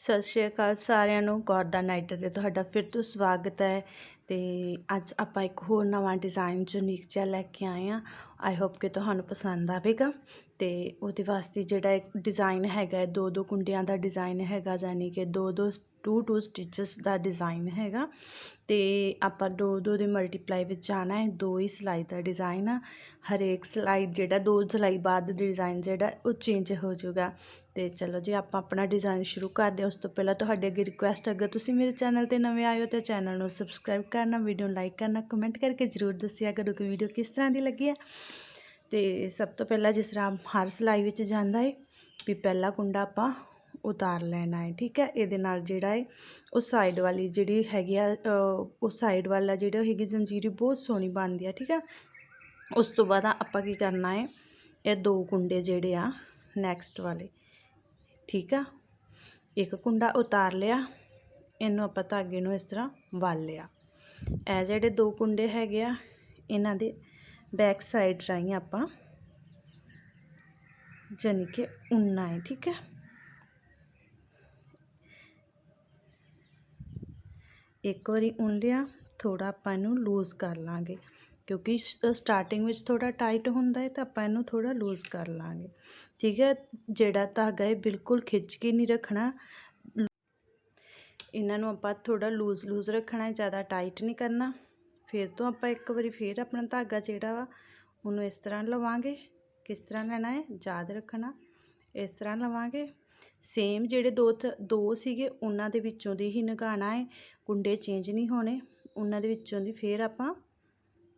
ਸਤਿ ਸ਼੍ਰੀ ਅਕਾਲ ਸਾਰਿਆਂ ਨੂੰ ਗੌਰ ਦਾ ਨਾਈਟ 'ਤੇ ਤੁਹਾਡਾ ਫਿਰ ਤੋਂ ਸਵਾਗਤ ਹੈ। ਅਤੇ ਅੱਜ ਆਪਾਂ ਇੱਕ ਹੋਰ ਨਵਾਂ ਡਿਜ਼ਾਈਨ ਯੂਨੀਕ ਜਿਹਾ ਲੈ ਕੇ ਆਏ ਆ ਆਈ ਹੋਪ ਕਿ ਤੁਹਾਨੂੰ ਪਸੰਦ ਆਵੇਗਾ। ਅਤੇ ਉਹਦੇ ਵਾਸਤੇ ਜਿਹੜਾ ਇੱਕ ਡਿਜ਼ਾਈਨ ਹੈਗਾ ਦੋ ਦੋ ਕੁੰਡਿਆਂ ਦਾ ਡਿਜ਼ਾਈਨ ਹੈਗਾ ਯਾਨੀ ਕਿ ਦੋ ਦੋ ਟੂ ਟੂ ਸਟਿਚਸ ਦਾ ਡਿਜ਼ਾਈਨ ਹੈਗਾ। ਤੇ ਆਪਾਂ ਦੋ ਦੋ ਦੇ ਮਲਟੀਪਲਾਈ ਵਿੱਚ ਜਾਣਾ ਹੈ, ਦੋ ਹੀ ਸਿਲਾਈ ਦਾ ਡਿਜ਼ਾਈਨ ਆ। ਹਰੇਕ ਸਿਲਾਈ ਜਿਹੜਾ, ਦੋ ਸਿਲਾਈ ਬਾਅਦ ਡਿਜ਼ਾਈਨ ਜਿਹੜਾ, ਉਹ ਚੇਂਜ ਹੋ ਜਾਊਗਾ। ਤੇ ਚਲੋ ਜੀ, ਆਪਾਂ ਆਪਣਾ ਡਿਜ਼ਾਈਨ ਸ਼ੁਰੂ ਕਰਦੇ ਹਾਂ। ਉਸ ਤੋਂ ਪਹਿਲਾਂ ਤੁਹਾਡੇ ਅੱਗੇ ਰਿਕੁਐਸਟ ਅਗਰ ਤੁਸੀਂ ਮੇਰੇ ਚੈਨਲ ਤੇ ਨਵੇਂ ਆਏ ਹੋ ਤਾਂ ਚੈਨਲ ਨੂੰ ਸਬਸਕ੍ਰਾਈਬ ਕਰਨਾ ਵੀਡੀਓ ਨੂੰ ਲਾਈਕ ਕਰਨਾ ਕਮੈਂਟ ਕਰਕੇ ਜ਼ਰੂਰ ਦੱਸਿਆ ਕਰੋ ਕਿ ਵੀਡੀਓ ਕਿਸ ਤਰ੍ਹਾਂ ਦੀ ਲੱਗੀ ਹੈ ਤੇ ਸਭ ਤੋਂ ਪਹਿਲਾਂ ਜਿਸ ਤਰ੍ਹਾਂ ਹਰ ਸਿਲਾਈ ਵਿੱਚ ਜਾਂਦਾ ਹੈ ਵੀ ਪਹਿਲਾ ਕੁੰਡਾ ਆਪਾਂ ਉਤਾਰ ਲੈਣਾ ਹੈ ਠੀਕ ਹੈ ਇਹਦੇ ਨਾਲ ਜਿਹੜਾ ਹੈ ਉਹ ਸਾਈਡ ਵਾਲੀ ਜਿਹੜੀ ਹੈਗੀ ਆ ਉਹ ਸਾਈਡ ਵਾਲਾ ਜਿਹੜਾ ਹੈਗੀ ਜੰਜੀਰੀ ਬਹੁਤ ਸੋਹਣੀ ਬਣਦੀ ਆ, ਠੀਕ ਹੈ ਉਸ ਤੋਂ ਬਾਅਦ ਆਪਾਂ ਕੀ ਕਰਨਾ ਹੈ ਇਹ ਦੋ ਕੁੰਡੇ ਜਿਹੜੇ ਆ ਨੈਕਸਟ ਵਾਲੇ, ਠੀਕ ਆ? ਇੱਕ ਕੁੰਡਾ ਉਤਾਰ ਲਿਆ, ਇਹਨੂੰ ਆਪਾਂ ਧਾਗੇ ਨੂੰ ਇਸ ਤਰ੍ਹਾਂ ਵੱਲ ਲਿਆ। ਇਹ ਜਿਹੜੇ ਦੋ ਕੁੰਡੇ ਹੈਗੇ ਆ, ਇਹਨਾਂ ਦੇ ਬੈਕ ਸਾਈਡ ਰਾਹੀਂ ਆਪਾਂ ਜਾਨੀ ਕਿ ਉੰਨਾ ਹੈ ਠੀਕ ਹੈ। ਇੱਕ ਵਾਰੀ ਉਨ ਲਿਆ ਥੋੜਾ ਆਪਾਂ ਇਹਨੂੰ ਲੂਜ਼ ਕਰ ਲਾਂਗੇ। ਕਿਉਂਕਿ ਸਟਾਰਟਿੰਗ ਵਿੱਚ ਥੋੜਾ ਟਾਈਟ ਹੁੰਦਾ ਹੈ ਤਾਂ ਆਪਾਂ ਇਹਨੂੰ ਥੋੜਾ ਲੂਜ਼ ਕਰ ਲਾਂਗੇ। ਠੀਕ ਹੈ, ਜਿਹੜਾ ਧਾਗਾ ਹੈ ਬਿਲਕੁਲ ਖਿੱਚ ਕੇ ਨਹੀਂ ਰੱਖਣਾ। ਇਹਨਾਂ ਨੂੰ ਆਪਾਂ ਥੋੜ੍ਹਾ ਲੂਜ਼ ਲੂਜ਼ ਰੱਖਣਾ ਹੈ, ਜ਼ਿਆਦਾ ਟਾਈਟ ਨਹੀਂ ਕਰਨਾ। ਫਿਰ ਤੋਂ ਆਪਾਂ ਇੱਕ ਵਾਰੀ ਫਿਰ ਆਪਣਾ ਧਾਗਾ ਜਿਹੜਾ ਵਾ, ਉਹਨੂੰ ਇਸ ਤਰ੍ਹਾਂ ਲਵਾਂਗੇ। ਕਿਸ ਤਰ੍ਹਾਂ ਲੈਣਾ ਹੈ? ਯਾਦ ਰੱਖਣਾ। ਇਸ ਤਰ੍ਹਾਂ ਲਵਾਂਗੇ। ਸੇਮ ਜਿਹੜੇ ਦੋ ਦੋ ਸੀਗੇ, ਉਹਨਾਂ ਦੇ ਵਿੱਚੋਂ ਦੀ ਹੀ ਨਗਾਣਾ ਹੈ। ਕੁੰਡੇ ਚੇਂਜ ਨਹੀਂ ਹੋਣੇ। ਉਹਨਾਂ ਦੇ ਵਿੱਚੋਂ ਦੀ ਫਿਰ ਆਪਾਂ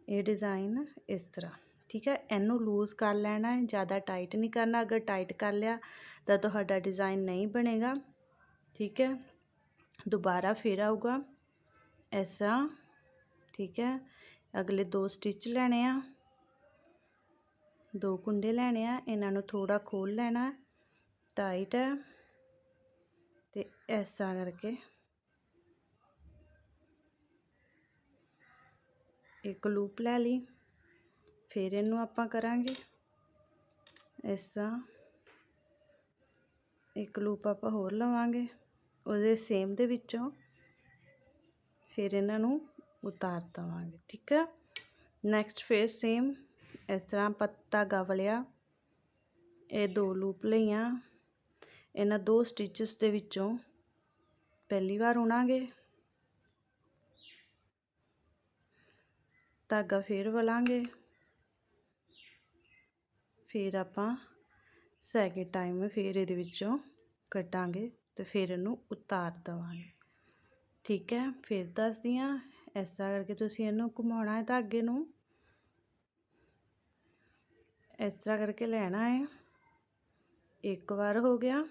ਇਹ ਡਿਜ਼ਾਈਨ ਇਸ ਤਰ੍ਹਾਂ। ਠੀਕ ਹੈ? ਇਹਨੂੰ ਲੂਜ਼ ਕਰ ਲੈਣਾ ਹੈ। ਜ਼ਿਆਦਾ ਟਾਈਟ ਨਹੀਂ ਕਰਨਾ। ਅਗਰ ਟਾਈਟ ਕਰ ਲਿਆ, ਤਾਂ ਤੁਹਾਡਾ ਡਿਜ਼ਾਈਨ ਨਹੀਂ ਬਣੇਗਾ। ਠੀਕ ਹੈ? ਦੁਬਾਰਾ ਫਿਰ ਆਊਗਾ। ਐਸਾ, ਠੀਕ ਹੈ। ਅਗਲੇ ਦੋ ਸਟਿਚ ਲੈਣੇ ਆ। ਦੋ ਕੁੰਡੇ ਲੈਣੇ ਆ। ਇਹਨਾਂ ਨੂੰ ਥੋੜਾ ਖੋਲ ਲੈਣਾ। ਟਾਈਟ ਹੈ। ਤੇ ਐਸਾ ਕਰਕੇ ਇੱਕ ਲੂਪ ਲੈ ਲਈ। ਫਿਰ ਇਹਨੂੰ ਆਪਾਂ ਕਰਾਂਗੇ। ਐਸਾ। ਇੱਕ ਲੂਪ ਆਪਾਂ ਹੋਰ ਲਵਾਂਗੇ। ਉਹਦੇ ਸੇਮ ਦੇ ਵਿੱਚੋਂ ਫਿਰ ਇਹਨਾਂ ਨੂੰ ਉਤਾਰ ਦਵਾਂਗੇ, ਠੀਕ ਹੈ ਨੈਕਸਟ ਫਿਰ ਸੇਮ ਇਸ ਤਰ੍ਹਾਂ ਆਪਾਂ ਧਾਗਾ ਵਲਿਆ ਇਹ ਦੋ ਲੂਪ ਲਈਆਂ, ਇਹਨਾਂ ਦੋ ਸਟਿਚਸ ਦੇ ਵਿੱਚੋਂ ਪਹਿਲੀ ਵਾਰ ਉਣਾਂਗੇ। ਧਾਗਾ ਫੇਰ ਵਲਾਂਗੇ। ਫਿਰ ਆਪਾਂ ਸੈਕਿੰਡ ਟਾਈਮ ਫਿਰ ਇਹਦੇ ਵਿੱਚੋਂ ਕੱਟਾਂਗੇ। ਅਤੇ ਫਿਰ ਇਹਨੂੰ ਉਤਾਰ ਦੇਵਾਂਗੇ। ਠੀਕ ਹੈ? ਫਿਰ ਦੱਸਦੀ ਹਾਂ। ਇਸ ਤਰ੍ਹਾਂ ਕਰਕੇ ਤੁਸੀਂ ਇਹਨੂੰ ਘੁਮਾਉਣਾ ਹੈ ਧਾਗੇ ਨੂੰ। ਇਸ ਤਰ੍ਹਾਂ ਕਰਕੇ ਲੈਣਾ ਹੈ। ਇੱਕ ਵਾਰ ਹੋ ਗਿਆ।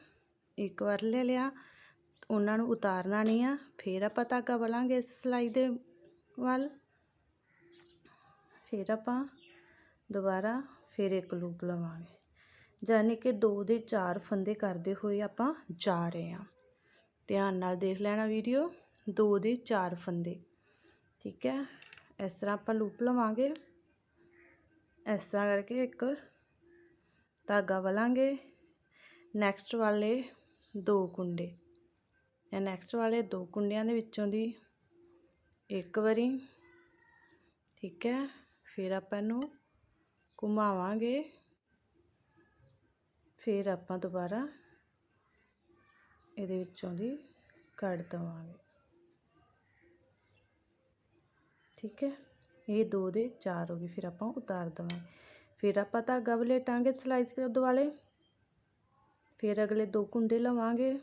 ਇੱਕ ਵਾਰ ਲੈ ਲਿਆ। ਉਹਨਾਂ ਨੂੰ ਉਤਾਰਨਾ ਨਹੀਂ ਆ। ਫਿਰ ਆਪਾਂ ਧਾਗਾ ਬਲਾਂਗੇ ਇਸ ਸਿਲਾਈ ਦੇ ਵੱਲ। ਫਿਰ ਆਪਾਂ ਦੁਬਾਰਾ ਫਿਰ ਇੱਕ ਲੂਪ ਲਵਾਂਗੇ। ਯਾਨੀ ਕਿ ਦੋ ਦੇ ਚਾਰ ਫੰਦੇ ਕਰਦੇ ਹੋਏ ਆਪਾਂ ਜਾ ਰਹੇ ਹਾਂ। ਧਿਆਨ ਨਾਲ ਦੇਖ ਲੈਣਾ ਵੀਡੀਓ, ਦੋ ਦੇ ਚਾਰ ਫੰਦੇ। ਠੀਕ ਹੈ? ਇਸ ਤਰ੍ਹਾਂ ਆਪਾਂ ਲੂਪ ਲਵਾਂਗੇ। ਇਸ ਤਰ੍ਹਾਂ ਕਰਕੇ ਇੱਕ ਧਾਗਾ ਵਲਾਂਗੇ ਨੈਕਸਟ ਵਾਲੇ ਦੋ ਕੁੰਡੇ। ਇਹ ਨੈਕਸਟ ਵਾਲੇ ਦੋ ਕੁੰਡਿਆਂ ਦੇ ਵਿੱਚੋਂ ਦੀ ਇੱਕ ਵਾਰੀ। ਠੀਕ ਹੈ? ਫਿਰ ਆਪਾਂ ਇਹਨੂੰ ਘੁਮਾਵਾਂਗੇ। ਫਿਰ ਆਪਾਂ ਦੁਬਾਰਾ ਇਹਦੇ ਵਿੱਚੋਂ ਦੀ ਕੱਢ ਦਵਾਂਗੇ। ਠੀਕ ਹੈ? ਇਹ ਦੋ ਦੇ ਚਾਰ ਹੋ ਗਏ, ਫਿਰ ਆਪਾਂ ਉਤਾਰ ਦਵਾਂਗੇ। ਫਿਰ ਆਪਾਂ ਧਾਗਾ ਵਲੇਟਾਂਗੇ ਸਿਲਾਈ ਦੇ ਦੁਆਲੇ। ਫਿਰ ਅਗਲੇ ਦੋ ਕੁੰਡੇ ਲਵਾਂਗੇ।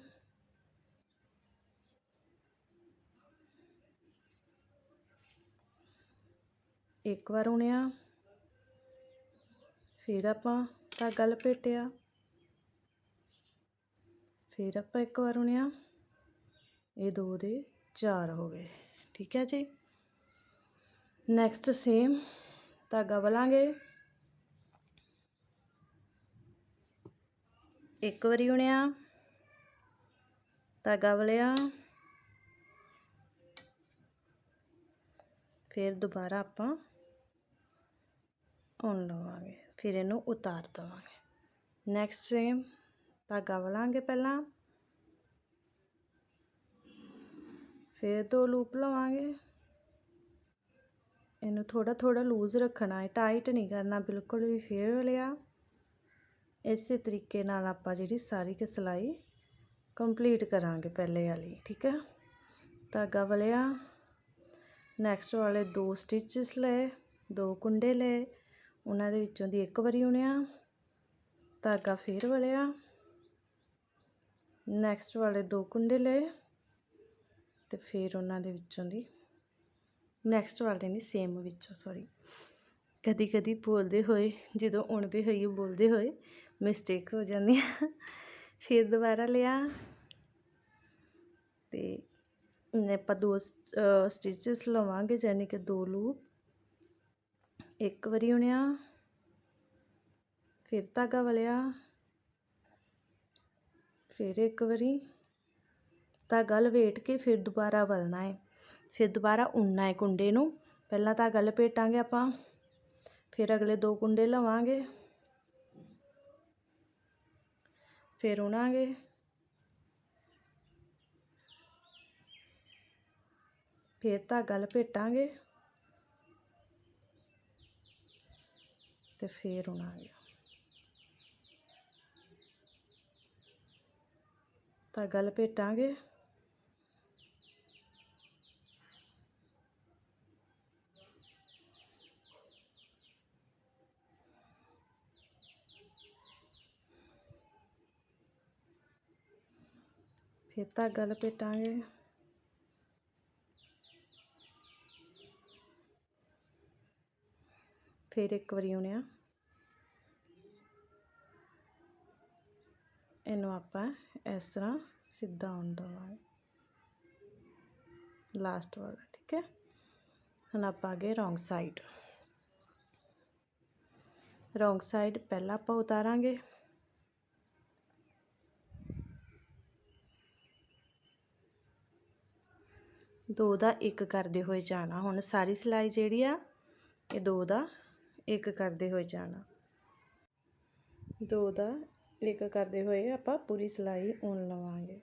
ਇੱਕ ਵਾਰ ਉਣਿਆ। ਫਿਰ ਆਪਾਂ ਧਾਗਾ ਲਪੇਟਿਆ। ਫਿਰ ਆਪਾਂ ਇੱਕ ਵਾਰ ਉਣਿਆ ਇਹ ਦੋ ਦੇ ਚਾਰ ਹੋ ਗਏ। ਠੀਕ ਹੈ ਜੀ? ਨੈਕਸਟ ਸੇਮ ਧਾਗਾ ਵਲਾਂਗੇ ਇੱਕ ਵਾਰੀ ਉਣਿਆ ਧਾਗਾ ਵਲਿਆ ਫਿਰ ਦੁਬਾਰਾ ਆਪਾਂ ਉਣ ਲਵਾਂਗੇ। ਫਿਰ ਇਹਨੂੰ ਉਤਾਰ ਦਵਾਂਗੇ। ਨੈਕਸਟ ਸੇਮ ਧਾਗਾ ਵਲਾਂਗੇ ਪਹਿਲਾਂ। ਫਿਰ ਦੋ ਲੂਪ ਲਵਾਂਗੇ। ਇਹਨੂੰ ਥੋੜਾ ਥੋੜਾ ਲੂਜ਼ ਰੱਖਣਾ ਹੈ ਟਾਈਟ ਨਹੀਂ ਕਰਨਾ, ਬਿਲਕੁਲ ਵੀ ਫੇਰ ਲਿਆ। ਇਸੇ ਤਰੀਕੇ ਨਾਲ ਆਪਾਂ ਜਿਹੜੀ ਸਾਰੀ ਕਿ ਸਿਲਾਈ ਕੰਪਲੀਟ ਕਰਾਂਗੇ ਪਹਿਲੇ ਵਾਲੀ, ਠੀਕ ਹੈ? ਧਾਗਾ ਵਲਿਆ ਨੈਕਸਟ ਵਾਲੇ ਦੋ ਸਟਿਚਸ ਲਏ, ਦੋ ਕੁੰਡੇ ਲਏ, ਉਹਨਾਂ ਦੇ ਵਿੱਚੋਂ ਦੀ ਇੱਕ ਵਾਰੀ ਉਣਿਆ ਧਾਗਾ ਫੇਰ ਵਲਿਆ ਨੈਕਸਟ ਵਾਲੇ ਦੋ ਕੁੰਡੇ ਲਏ ਤੇ ਫਿਰ ਉਹਨਾਂ ਦੇ ਵਿੱਚੋਂ ਦੀ। ਨੈਕਸਟ ਵਾਲੇ ਨਹੀਂ ਸੇਮ ਵਿੱਚੋਂ ਸੌਰੀ ਕਦੀ ਕਦੀ ਬੋਲਦੇ ਹੋਏ, ਜਦੋਂ ਉਣਦੇ ਹੋਏ, ਬੋਲਦੇ ਹੋਏ ਮਿਸਟੇਕ ਹੋ ਜਾਂਦੀ ਆ ਫਿਰ ਦੁਬਾਰਾ ਲਿਆ ਤੇ ਆਪਾਂ ਦੋ ਸਟਿਚਸ ਲਵਾਂਗੇ ਯਾਨੀ ਕਿ ਦੋ ਲੂਪ ਇੱਕ ਵਾਰੀ ਉਣਿਆ, ਫਿਰ ਧਾਗਾ ਵਲਿਆ। ਫਿਰ ਇੱਕ ਵਾਰੀ ਧਾਗਾ ਲਵੇਟ ਕੇ ਫਿਰ ਦੁਬਾਰਾ ਬਲਣਾ ਹੈ ਫਿਰ ਦੁਬਾਰਾ ਉਣਨਾ ਹੈ ਕੁੰਡੇ ਨੂੰ। ਪਹਿਲਾਂ ਧਾਗਾ ਲਪੇਟਾਂਗੇ ਆਪਾਂ। ਫਿਰ ਅਗਲੇ ਦੋ ਕੁੰਡੇ ਲਵਾਂਗੇ। ਫਿਰ ਉਣਾਂਗੇ। ਫਿਰ ਧਾਗਾ ਲਪੇਟਾਂਗੇ ਤੇ ਫਿਰ ਉਣਾਂਗੇ। ਧਾਗਾ ਲਪੇਟਾਂਗੇ ਫਿਰ ਧਾਗਾ ਲਪੇਟਾਂਗੇ ਫਿਰ ਇੱਕ ਵਾਰੀ ਉਣਿਆ ਇਹਨੂੰ ਆਪਾਂ ਇਸ ਤਰ੍ਹਾਂ ਸਿੱਧਾ ਆਉਣ ਦਵਾਂਗੇ। ਲਾਸਟ ਵਾਲਾ, ਠੀਕ ਹੈ? ਹੁਣ ਆਪਾਂ ਅੱਗੇ ਰੋਂਗ ਸਾਈਡ ਰੋਂਗ ਸਾਈਡ ਪਹਿਲਾਂ ਆਪਾਂ ਉਤਾਰਾਂਗੇ। ਦੋ ਦਾ ਇੱਕ ਕਰਦੇ ਹੋਏ ਜਾਣਾ। ਹੁਣ ਸਾਰੀ ਸਿਲਾਈ ਜਿਹੜੀ ਆ, ਇਹ ਦੋ ਦਾ ਇੱਕ ਕਰਦੇ ਹੋਏ ਜਾਣਾ। ਦੋ ਦਾ ਇੱਕ ਕਰਦੇ ਹੋਏ ਆਪਾਂ ਪੂਰੀ ਸਿਲਾਈ ਉਣ ਲਵਾਂਗੇ।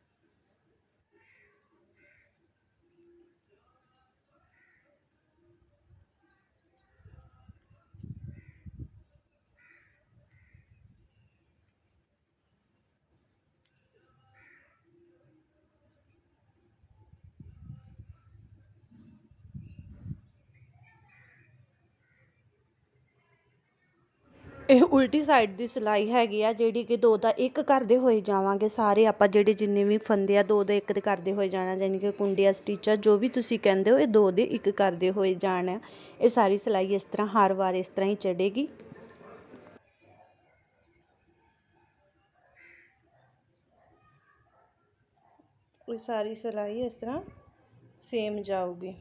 ਇਹ ਉਲਟੀ ਸਾਈਡ ਦੀ ਸਿਲਾਈ ਹੈਗੀ ਆ, ਜਿਹੜੀ ਕਿ ਦੋ ਦਾ ਇੱਕ ਕਰਦੇ ਹੋਏ ਜਾਵਾਂਗੇ ਸਾਰੇ, ਆਪਾਂ ਜਿਹੜੇ ਜਿੰਨੇ ਵੀ ਫੰਦੇ ਆ, ਦੋ ਦਾ ਇੱਕ ਦੇ ਕਰਦੇ ਹੋਏ ਜਾਣਾ ਯਾਨੀ ਕਿ ਕੁੰਡੀਆਂ ਆ ਜੋ ਵੀ ਤੁਸੀਂ ਕਹਿੰਦੇ ਹੋ, ਇਹ ਦੋ ਦੇ ਇੱਕ ਕਰਦੇ ਹੋਏ ਜਾਣਾ। ਇਹ ਸਾਰੀ ਸਿਲਾਈ ਇਸ ਤਰ੍ਹਾਂ, ਹਰ ਵਾਰ ਇਸ ਤਰ੍ਹਾਂ ਹੀ ਚੜੇਗੀ ਇਹ ਸਾਰੀ ਸਿਲਾਈ ਇਸ ਤਰ੍ਹਾਂ ਸੇਮ ਜਾਊਗੀ।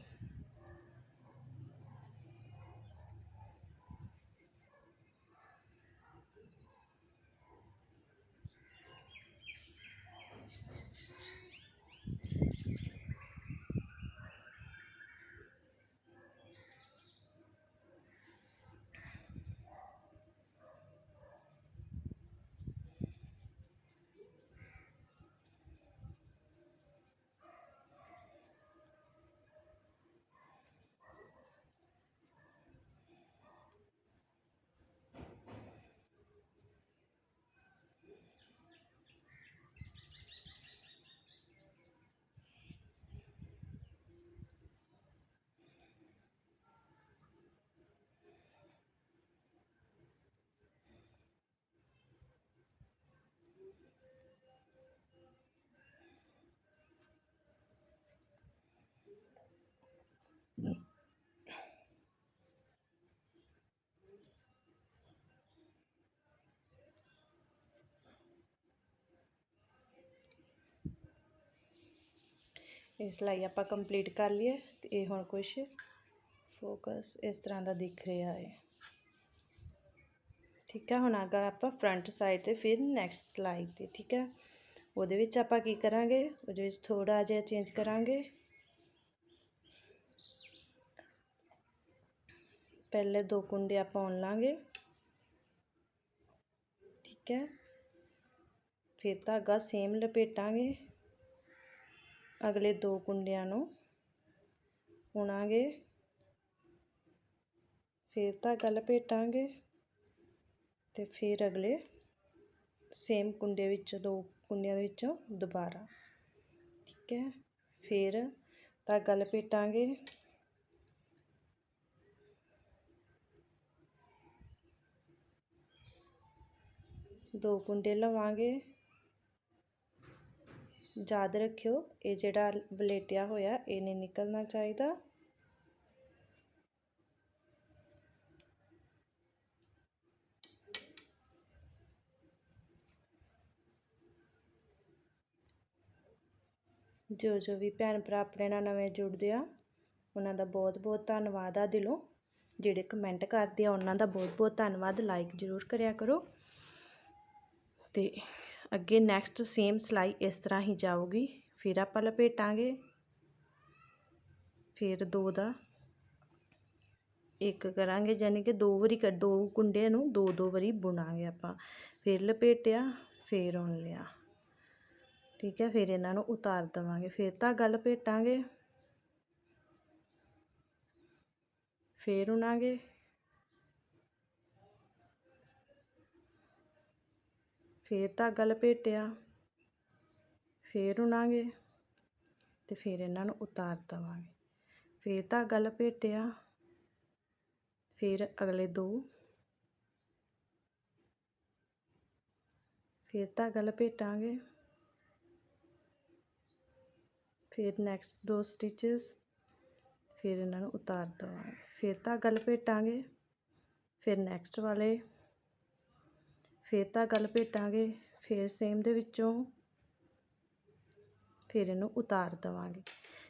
ਇਹ ਸਿਲਾਈ ਆਪਾਂ ਕੰਪਲੀਟ ਕਰ ਲਈਏ ਤੇ ਇਹ ਹੁਣ ਕੁਝ ਫੋਕਸ ਇਸ ਤਰ੍ਹਾਂ ਦਾ ਦਿਖ ਰਿਹਾ ਹੈ। ਠੀਕ ਹੈ, ਹੁਣ ਆਗਾ ਆਪਾਂ ਫਰੰਟ ਸਾਈਡ ਤੇ ਫਿਰ ਨੈਕਸਟ ਸਿਲਾਈ ਤੇ, ਠੀਕ ਹੈ। ਉਹਦੇ ਵਿੱਚ ਆਪਾਂ ਕੀ ਕਰਾਂਗੇ? ਉਹਦੇ ਵਿੱਚ ਥੋੜਾ ਜਿਹਾ ਚੇਂਜ ਕਰਾਂਗੇ। ਪਹਿਲੇ ਦੋ ਕੁੰਡੇ ਆਪਾਂ ਉਣ ਲਾਂਗੇ। ਠੀਕ ਹੈ। ਫਿਰ ਧਾਗਾ ਸੇਮ ਲਪੇਟਾਂਗੇ। ਅਗਲੇ ਦੋ ਕੁੰਡਿਆਂ ਨੂੰ ਉਣਾਂਗੇ ਫਿਰ ਧਾਗਾ ਲਪੇਟਾਂਗੇ ਤੇ ਫਿਰ ਅਗਲੇ ਸੇਮ ਕੁੰਡੇ ਵਿੱਚੋਂ, ਦੋ ਕੁੰਡਿਆਂ ਦੇ ਵਿੱਚੋਂ ਦੁਬਾਰਾ। ਠੀਕ ਹੈ? ਫਿਰ ਧਾਗਾ ਲਪੇਟਾਂਗੇ ਦੋ ਕੁੰਡੇ ਲਵਾਂਗੇ। ਯਾਦ ਰੱਖਿਓ, ਇਹ ਜਿਹੜਾ ਵਲੇਟਿਆ ਹੋਇਆ, ਇਹ ਨਹੀਂ ਨਿਕਲਣਾ ਚਾਹੀਦਾ। ਜੋ ਜੋ ਵੀ ਭੈਣ ਭਰਾ ਆਪਣੇ ਨਾਲ ਨਵੇਂ ਜੁੜਦੇ ਆ, ਉਹਨਾਂ ਦਾ ਬਹੁਤ ਬਹੁਤ ਧੰਨਵਾਦ ਆ ਦਿਲੋਂ। ਜਿਹੜੇ ਕਮੈਂਟ ਕਰਦੇ ਆ, ਉਹਨਾਂ ਦਾ ਬਹੁਤ ਬਹੁਤ ਧੰਨਵਾਦ। ਲਾਈਕ ਜ਼ਰੂਰ ਕਰਿਆ ਕਰੋ। ਤੇ ਅੱਗੇ ਨੈਕਸਟ ਸੇਮ ਸਿਲਾਈ ਇਸ ਤਰ੍ਹਾਂ ਹੀ ਜਾਊਗੀ। ਫਿਰ ਆਪਾਂ ਲਪੇਟਾਂਗੇ। ਫਿਰ ਦੋ ਦਾ ਇੱਕ ਕਰਾਂਗੇ ਯਾਨੀ ਕਿ ਦੋ ਵਾਰੀ ਦੋ ਕੁੰਡੇ ਨੂੰ ਦੋ ਦੋ ਵਾਰੀ ਬੁਣਾਂਗੇ ਆਪਾਂ। ਫਿਰ ਲਪੇਟਿਆ, ਫਿਰ ਉਣ ਲਿਆ। ਠੀਕ ਹੈ, ਫਿਰ ਇਹਨਾਂ ਨੂੰ ਉਤਾਰ ਦਵਾਂਗੇ। ਫਿਰ ਧਾਗਾ ਲਪੇਟਾਂਗੇ। ਫਿਰ ਉਣਾਂਗੇ। ਫਿਰ ਧਾਗਾ ਲਪੇਟਿਆ ਫਿਰ ਉਣਾਂਗੇ ਅਤੇ ਫਿਰ ਇਹਨਾਂ ਨੂੰ ਉਤਾਰ ਦੇਵਾਂਗੇ। ਫਿਰ ਧਾਗਾ ਲਪੇਟਿਆ ਫਿਰ ਅਗਲੇ ਦੋ। ਫਿਰ ਧਾਗਾ ਲਪੇਟਾਂਗੇ ਫਿਰ ਨੈਕਸਟ ਦੋ ਸਟਿਚਸ ਫਿਰ ਇਹਨਾਂ ਨੂੰ ਉਤਾਰ ਦੇਵਾਂਗੇ। ਫਿਰ ਧਾਗਾ ਲਪੇਟਾਂਗੇ ਫਿਰ ਨੈਕਸਟ ਵਾਲੇ ਫਿਰ ਧਾਗਾ ਲਪੇਟਾਂਗੇ ਫਿਰ ਸੇਮ ਦੇ ਵਿੱਚੋਂ ਫਿਰ ਇਹਨੂੰ ਉਤਾਰ ਦਵਾਂਗੇ।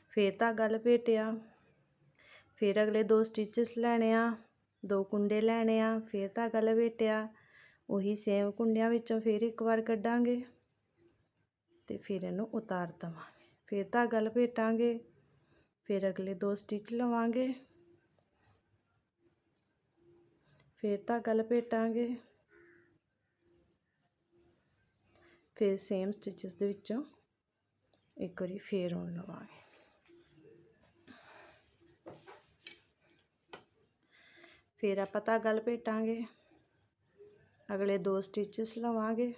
ਫਿਰ ਧਾਗਾ ਲਪੇਟਿਆ ਫਿਰ ਅਗਲੇ ਦੋ ਸਟਿਚਸ ਲੈਣੇ ਆ, ਦੋ ਕੁੰਡੇ ਲੈਣੇ ਆ, ਫਿਰ ਧਾਗਾ ਲਪੇਟਿਆ ਉਹੀ ਸੇਮ ਕੁੰਡਿਆਂ ਵਿੱਚੋਂ ਫਿਰ ਇੱਕ ਵਾਰ ਕੱਢਾਂਗੇ ਤੇ ਫਿਰ ਇਹਨੂੰ ਉਤਾਰ ਦਵਾਂਗੇ। ਫਿਰ ਧਾਗਾ ਲਪੇਟਾਂਗੇ ਫਿਰ ਅਗਲੇ ਦੋ ਸਟਿਚ ਲਵਾਂਗੇ, ਫਿਰ ਧਾਗਾ ਲਪੇਟਾਂਗੇ ਫਿਰ ਸੇਮ ਸਟਿਚਸ ਦੇ ਵਿੱਚੋਂ ਇੱਕ ਵਾਰੀ ਫੇਰ ਉਣ ਲਵਾਂਗੇ। ਫਿਰ ਆਪਾਂ ਧਾਗਾ ਲਪੇਟਾਂਗੇ ਅਗਲੇ ਦੋ ਸਟਿਚਸ ਲਵਾਂਗੇ।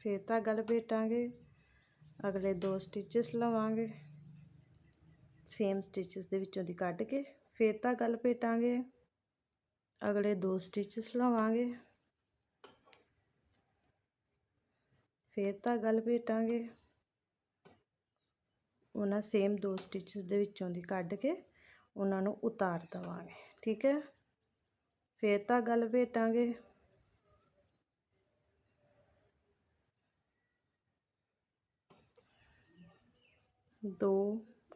ਫਿਰ ਧਾਗਾ ਲਪੇਟਾਂਗੇ ਅਗਲੇ ਦੋ ਸਟਿਚਸ ਲਵਾਂਗੇ। ਸੇਮ ਸਟਿਚਸ ਦੇ ਵਿੱਚੋਂ ਦੀ ਕੱਢ ਕੇ ਫਿਰ ਧਾਗਾ ਲਪੇਟਾਂਗੇ ਅਗਲੇ ਦੋ ਸਟਿਚਸ ਲਵਾਂਗੇ। ਫਿਰ ਧਾਗਾ ਲਪੇਟਾਂਗੇ ਉਹਨਾਂ ਸੇਮ ਦੋ ਸਟਿਚਸ ਦੇ ਵਿੱਚੋਂ ਦੀ ਕੱਢ ਕੇ ਉਹਨਾਂ ਨੂੰ ਉਤਾਰ ਦਵਾਂਗੇ, ਠੀਕ ਹੈ? ਫਿਰ ਧਾਗਾ ਲਪੇਟਾਂਗੇ ਦੋ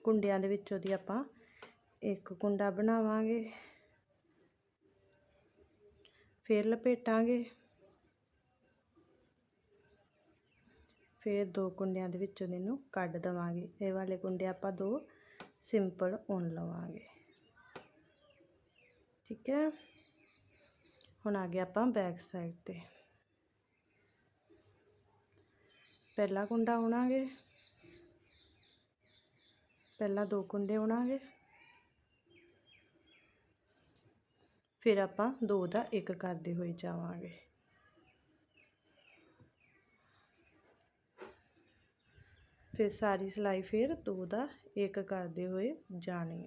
ਕੁੰਡਿਆਂ ਦੇ ਵਿੱਚੋਂ ਦੀ ਆਪਾਂ ਇੱਕ ਕੁੰਡਾ ਬਣਾਵਾਂਗੇ। ਫਿਰ ਲਪੇਟਾਂਗੇ। ਫਿਰ ਦੋ ਕੁੰਡਿਆਂ ਦੇ ਵਿੱਚੋਂ ਇਹਨੂੰ ਕੱਢ ਦਵਾਂਗੇ। ਇਹ ਵਾਲੇ ਕੁੰਡੇ ਆਪਾਂ ਦੋ ਸਿੰਪਲ ਉਣ ਲਵਾਂਗੇ। ਠੀਕ ਹੈ? ਹੁਣ ਆ ਗਿਆ ਆਪਾਂ ਬੈਕ ਸਾਈਡ ਤੇ। ਪਹਿਲਾ ਕੁੰਡਾ ਉਣਾਂਗੇ। ਪਹਿਲਾਂ ਦੋ ਕੁੰਡੇ ਉਣਾਂਗੇ। ਫਿਰ ਆਪਾਂ ਦੋ ਦਾ ਇੱਕ ਕਰਦੇ ਹੋਏ ਜਾਵਾਂਗੇ। ਫਿਰ ਸਾਰੀ ਸਿਲਾਈ ਫਿਰ ਦੋ ਦਾ ਇੱਕ ਕਰਦੇ ਹੋਏ ਜਾਣੀ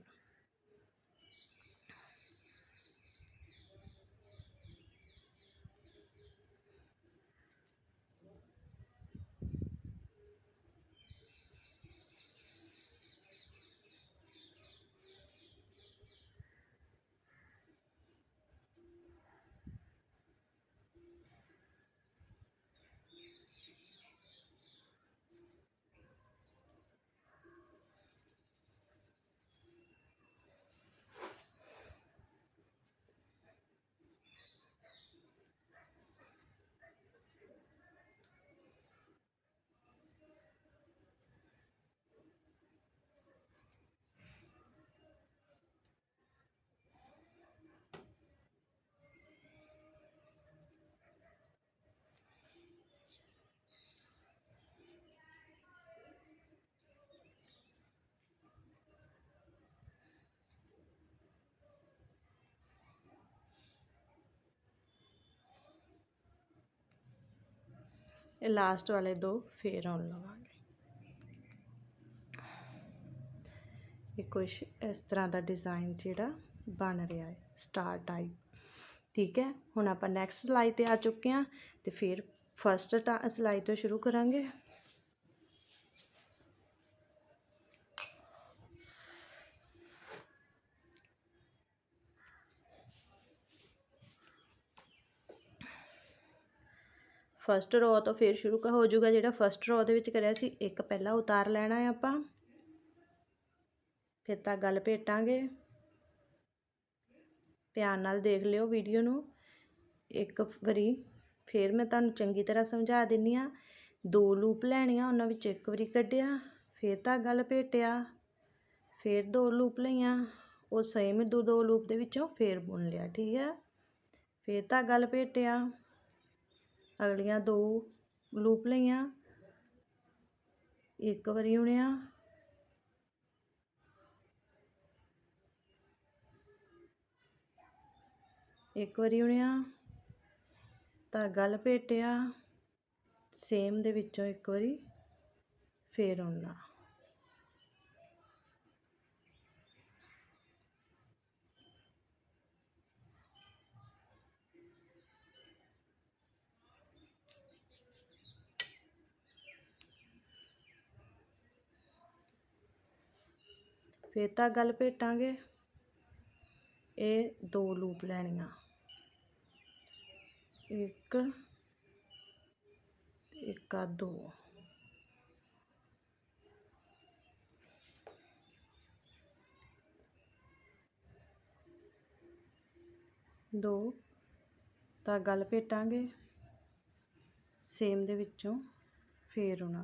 ਇਹ ਲਾਸਟ ਵਾਲੇ ਦੋ ਫੇਰ ਆਉਣ ਲਵਾਂਗੇ। ਇਹ ਕੁਛ ਇਸ ਤਰ੍ਹਾਂ ਦਾ ਡਿਜ਼ਾਈਨ ਜਿਹੜਾ ਬਣ ਰਿਹਾ ਹੈ ਸਟਾਰ ਟਾਈਪ ਠੀਕ ਹੈ, ਹੁਣ ਆਪਾਂ ਨੈਕਸਟ ਸਲਾਈ ਤੇ ਆ ਚੁੱਕੇ ਹਾਂ ਤੇ ਫਿਰ ਫਸਟ ਸਿਲਾਈ ਤੋਂ ਸ਼ੁਰੂ ਕਰਾਂਗੇ। ਫਸਟ ਰੋ ਤੋਂ ਫਿਰ ਸ਼ੁਰੂ ਹੋ ਜਾਊਗਾ ਜਿਹੜਾ ਫਸਟ ਰੋ ਦੇ ਵਿੱਚ ਕਰਿਆ ਸੀ, ਇੱਕ ਪਹਿਲਾਂ ਉਤਾਰ ਲੈਣਾ ਹੈ ਆਪਾਂ। ਫਿਰ ਤਾਂ ਗੱਲ ਭੇਟਾਂਗੇ। ਧਿਆਨ ਨਾਲ ਦੇਖ ਲਿਓ ਵੀਡੀਓ ਨੂੰ। ਇੱਕ ਵਾਰੀ ਫਿਰ ਮੈਂ ਤੁਹਾਨੂੰ ਚੰਗੀ ਤਰ੍ਹਾਂ ਸਮਝਾ ਦਿੰਨੀ ਆ। ਦੋ ਲੂਪ ਲੈਣੀਆਂ, ਉਹਨਾਂ ਵਿੱਚ ਇੱਕ ਵਾਰੀ ਕੱਢਿਆ, ਫਿਰ ਧਾਗਾ ਲਪੇਟਿਆ ਫਿਰ ਦੋ ਲੂਪ ਲਈਆਂ, ਉਹ ਸੇਮ ਦੋ ਦੋ ਲੂਪ ਦੇ ਵਿੱਚੋਂ ਫਿਰ ਬੁਣ ਲਿਆ, ਠੀਕ ਹੈ? ਫਿਰ ਧਾਗਾ ਲਪੇਟਿਆ ਅਗਲੀਆਂ ਦੋ ਲੂਪ ਲਈਆਂ। ਇੱਕ ਵਾਰੀ ਉਣਿਆ ਇੱਕ ਵਾਰੀ ਉਣਿਆ ਧਾਗਾ ਲਪੇਟਿਆ ਸੇਮ ਦੇ ਵਿੱਚੋਂ ਇੱਕ ਵਾਰੀ ਫੇਰ ਉਣਨਾ ਫਿਰ ਧਾਗਾ ਲਪੇਟਾਂਗੇ ਇਹ ਦੋ ਲੂਪ ਲੈਣੀਆਂ। ਇੱਕ ਇੱਕ ਆ ਦੋ। ਦੋ ਧਾਗਾ ਲਪੇਟਾਂਗੇ ਸੇਮ ਦੇ ਵਿੱਚੋਂ ਫੇਰ ਉਹਨਾਂ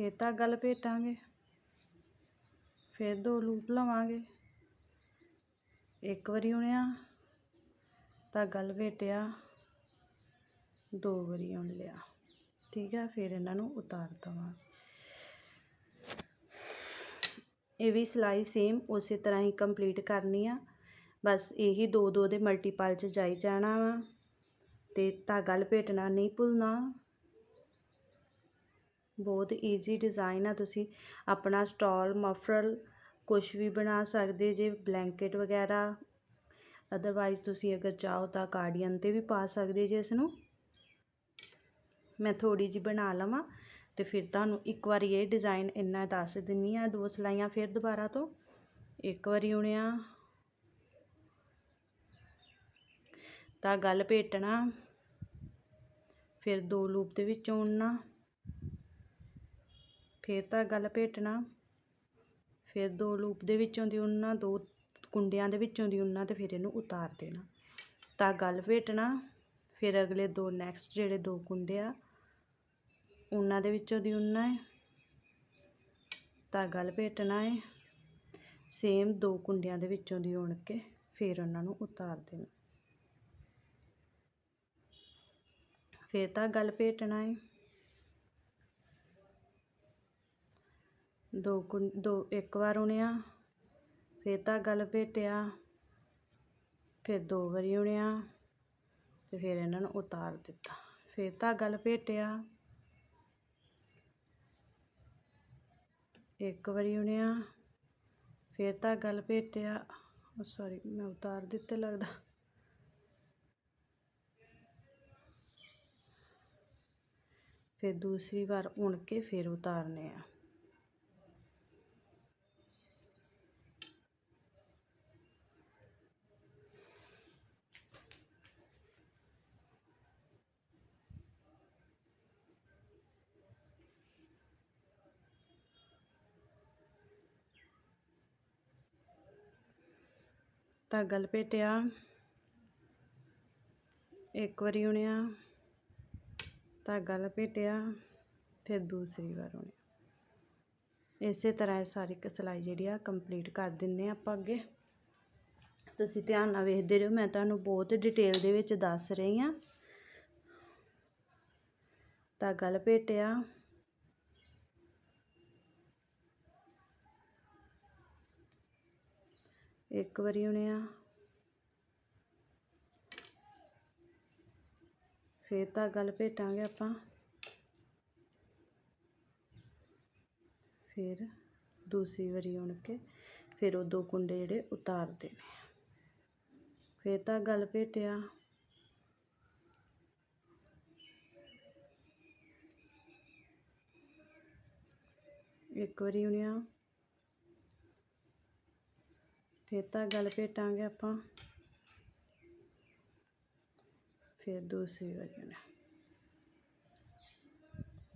ਫਿਰ ਧਾਗਾ ਲਪੇਟਾਂਗੇ ਫਿਰ ਦੋ ਲੂਪ ਲਵਾਂਗੇ। ਇੱਕ ਵਾਰੀ ਉਣਿਆ ਧਾਗਾ ਲਪੇਟਿਆ ਦੋ ਵਾਰੀ ਉਣ ਲਿਆ। ਠੀਕ ਆ, ਫਿਰ ਇਹਨਾਂ ਨੂੰ ਉਤਾਰ ਦਵਾਂਗੇ ਇਹ ਵੀ ਸਿਲਾਈ ਸੇਮ ਉਸੇ ਤਰ੍ਹਾਂ ਹੀ ਕੰਪਲੀਟ ਕਰਨੀ ਆ। ਬਸ ਇਹੀ ਦੋ ਦੋ ਦੇ ਮਲਟੀਪਲ 'ਚ ਜਾਈ ਜਾਣਾ ਵਾ। ਤੇ ਧਾਗਾ ਲਪੇਟਣਾ ਨਹੀਂ ਭੁੱਲਣਾ। ਬਹੁਤ ਈਜ਼ੀ ਡਿਜ਼ਾਇਨ ਆ, ਤੁਸੀਂ ਆਪਣਾ ਸਟਾਲ ਮਫਰਲ ਕੁਛ ਵੀ ਬਣਾ ਸਕਦੇ ਜੇ ਬਲੈਂਕਟ ਵਗੈਰਾ। ਅਦਰਵਾਈਜ਼ ਤੁਸੀਂ ਅਗਰ ਚਾਹੋ ਤਾਂ ਕਾਰਡੀਅਨ 'ਤੇ ਵੀ ਪਾ ਸਕਦੇ ਜੇ ਇਸ ਨੂੰ ਮੈਂ ਥੋੜੀ ਜਿਹੀ ਬਣਾ ਲਵਾਂ ਤੇ ਫਿਰ ਤੁਹਾਨੂੰ ਇੱਕ ਵਾਰੀ ਇਹ ਡਿਜ਼ਾਈਨ ਇੰਨਾ ਦੱਸ ਦਿੰਨੀ ਆ, ਦੋ ਸਲਾਈਆਂ ਫਿਰ ਦੁਬਾਰਾ ਤੋਂ। ਇੱਕ ਵਾਰੀ ਉਣਿਆ ਤਾਂ ਗੱਲ ਭੇਟਣਾ, ਫਿਰ ਦੋ ਲੂਪ ਦੇ ਵਿੱਚ ਉਣਨਾ। ਫਿਰ ਧਾਗਾ ਲਪੇਟਣਾ ਫਿਰ ਦੋ ਲੂਪ ਦੇ ਵਿੱਚੋਂ ਦੀ ਉਹਨਾਂ ਦੋ ਕੁੰਡਿਆਂ ਦੇ ਵਿੱਚੋਂ ਦੀ ਉਹਨਾਂ ਤੇ ਫਿਰ ਇਹਨੂੰ ਉਤਾਰ ਦੇਣਾ। ਧਾਗਾ ਲਪੇਟਣਾ ਫਿਰ ਅਗਲੇ ਦੋ ਨੈਕਸਟ ਜਿਹੜੇ ਦੋ ਕੁੰਡੇ ਆ, ਉਹਨਾਂ ਦੇ ਵਿੱਚੋਂ ਦੀ ਉਹਨਾਂ ਹੈ ਧਾਗਾ ਲਪੇਟਣਾ ਹੈ ਸੇਮ ਦੋ ਕੁੰਡਿਆਂ ਦੇ ਵਿੱਚੋਂ ਦੀ ਉਣ ਕੇ, ਫਿਰ ਉਹਨਾਂ ਨੂੰ ਉਤਾਰ ਦੇਣਾ। ਫਿਰ ਧਾਗਾ ਲਪੇਟਣਾ ਹੈ ਦੋ ਕੁ, ਦੋ, ਇੱਕ ਵਾਰ ਉਣਿਆ, ਫਿਰ ਧਾਗਾ ਲਪੇਟਿਆ ਫਿਰ ਦੋ ਵਾਰੀ ਉਣਿਆ ਅਤੇ ਫਿਰ ਇਹਨਾਂ ਨੂੰ ਉਤਾਰ ਦਿੱਤਾ। ਫਿਰ ਧਾਗਾ ਲਪੇਟਿਆ ਇੱਕ ਵਾਰੀ ਉਣਿਆ, ਫਿਰ ਧਾਗਾ ਲਪੇਟਿਆ ਸੌਰੀ, ਮੈਂ ਉਤਾਰ ਦਿੱਤੇ ਲੱਗਦਾ। ਫਿਰ ਦੂਸਰੀ ਵਾਰ ਉਣ ਕੇ ਫਿਰ ਉਤਾਰਨੇ ਆ। ਧਾਗਾ ਲਪੇਟਿਆ। ਇੱਕ ਵਾਰੀ ਉਣਿਆ, ਧਾਗਾ ਲਪੇਟਿਆ ਫਿਰ ਦੂਸਰੀ ਵਾਰ ਉਣਿਆ। ਇਸੇ ਤਰ੍ਹਾਂ ਇਹ ਸਾਰੀ ਸਿਲਾਈ ਜਿਹੜੀ ਆ ਕੰਪਲੀਟ ਕਰ ਦਿੰਨੇ ਆਪਾਂ ਅੱਗੇ। ਤੁਸੀਂ ਧਿਆਨ ਨਾਲ ਵੇਖਦੇ ਰਹੋ, ਮੈਂ ਤੁਹਾਨੂੰ ਬਹੁਤ ਡਿਟੇਲ ਦੇ ਵਿੱਚ ਦੱਸ ਰਹੀ ਹਾਂ ਧਾਗਾ ਲਪੇਟਿਆ। ਇੱਕ ਵਾਰੀ ਉਣਿਆ ਫਿਰ ਧਾਗਾ ਲਪੇਟਾਂਗੇ ਆਪਾਂ। ਫਿਰ ਦੂਸਰੀ ਵਾਰੀ ਉਣ ਕੇ ਫਿਰ ਉਹ ਦੋ ਕੁੰਡੇ ਜਿਹੜੇ ਉਤਾਰ ਦੇਣੇ ਫਿਰ ਧਾਗਾ ਲਪੇਟਿਆ ਇੱਕ ਵਾਰੀ ਉਣਿਆ ਫਿਰ ਧਾਗਾ ਲਪੇਟਾਂਗੇ ਆਪਾਂ। ਫਿਰ ਦੂਸਰੀ ਵਾਰੀ ਉਣਿਆ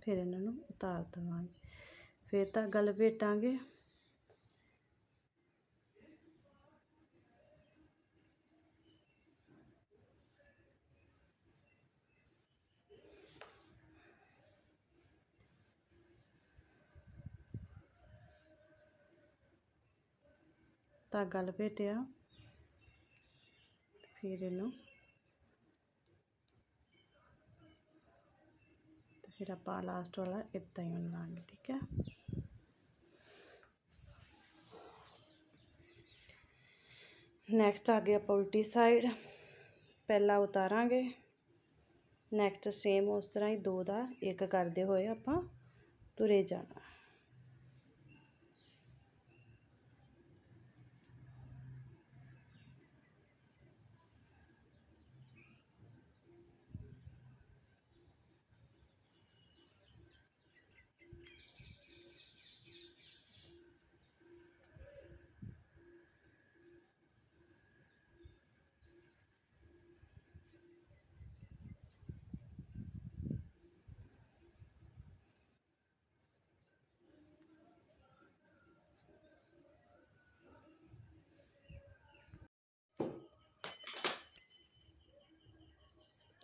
ਫਿਰ ਇਹਨਾਂ ਨੂੰ ਉਤਾਰ ਦੇਵਾਂਗੇ। ਫਿਰ ਧਾਗਾ ਲਪੇਟਾਂਗੇ ਧਾਗਾ ਲਪੇਟਿਆ ਫਿਰ ਇਹਨੂੰ ਤੇ ਫਿਰ ਆਪਾਂ ਲਾਸਟ ਵਾਲਾ ਇੱਦਾਂ ਹੀ ਲਾਂਗੇ, ਠੀਕ ਹੈ ਨੈਕਸਟ ਆ ਗਿਆ ਆਪਾਂ ਉਲਟੀ ਸਾਈਡ ਪਹਿਲਾ ਉਤਾਰਾਂਗੇ। ਨੈਕਸਟ ਸੇਮ ਉਸ ਤਰ੍ਹਾਂ ਹੀ ਦੋ ਦਾ ਇੱਕ ਕਰਦੇ ਹੋਏ ਆਪਾਂ ਤੁਰੇ ਜਾਣਾ।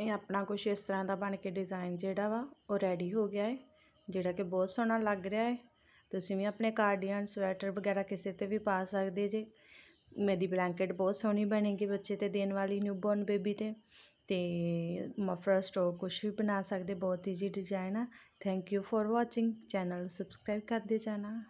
ਇਹ ਆਪਣਾ ਕੁਛ ਇਸ ਤਰ੍ਹਾਂ ਦਾ ਬਣ ਕੇ ਡਿਜ਼ਾਈਨ ਜਿਹੜਾ ਵਾ, ਉਹ ਰੈਡੀ ਹੋ ਗਿਆ ਹੈ ਜਿਹੜਾ ਕਿ ਬਹੁਤ ਸੋਹਣਾ ਲੱਗ ਰਿਹਾ ਹੈ ਤੁਸੀਂ ਵੀ ਆਪਣੇ ਕਾਰਡੀਅਨ ਸਵੈਟਰ ਵਗੈਰਾ ਕਿਸੇ 'ਤੇ ਵੀ ਪਾ ਸਕਦੇ ਜੇ। ਮੇਰੀ ਬਲੈਂਕਟ ਬਹੁਤ ਸੋਹਣੀ ਬਣੇਗੀ ਬੱਚੇ 'ਤੇ ਦੇਣ ਵਾਲੀ ਨਿਊਬੋਰਨ ਬੇਬੀ 'ਤੇ। ਤੇ ਮਫਲਰ ਸਟੋਕ ਕੁਛ ਵੀ ਬਣਾ ਸਕਦੇ, ਬਹੁਤ ਈਜੀ ਡਿਜ਼ਾਈਨ ਆ। Thank you for watching channel subscribe ਕਰਦੇ ਜਾਣਾ।